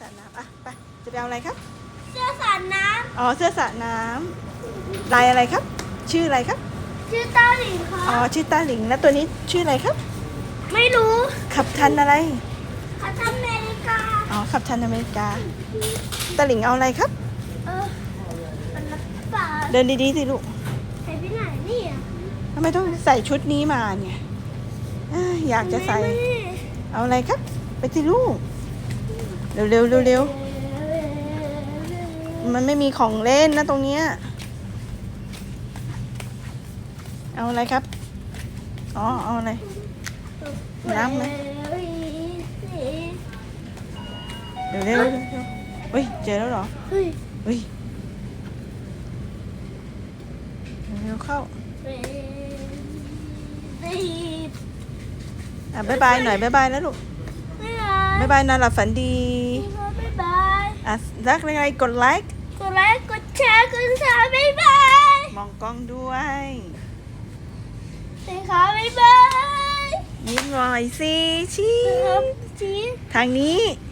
สระน้ำอะไปจะไปเอาอะไรครับ เสื้อสาดน้อ๋อเสื้อสระน้ำลายอะไรครับ ชื่ออะไรครับำชื่อตาหลิงคอ๋อรับชื่อตาหลิงแล้วตัวนี้ชื่ออะไรครับ ไม่รู้ขับทันอะไรเขาทำอเมริกาอ๋อขับทันอเมริกาตาหลิงเอาอะไรครับ เออเป็นนักป่าเดินดีๆสิลูกใส่ไปไหนนี่อะทำไมต้องใส่ชุดนี้มาเนี่ยเอ้ยอยากจะใส่ไม่ไม่เอาอะไรครับ ไปสิลูก เร็วๆเร็วๆมันไม่มีของเล่นนะตรงเนี้ย เอาอะไรครับ อ๋อ เอาอะไร น้ำไหมเร็วๆเร็วๆเฮ้ย เจอแล้วเหรอ เฮ้ยเฮ้ยเร็วๆเข้าเฮ้ยอะบ๊ายบายหน่อยบ๊ายบายแล้วลูก บ๊ายบายบ๊ายบายนอนหลับฝันดีบ๊ายบายอะรักยังไงกดไลค์กดไลค์กดแชร์กดซับสไครต์บ๊ายบายมองกล้องด้วยสวัสดีค่ะบ๊ายบายยิ้มหน่อยสิชี้ครับจีทางนี้ส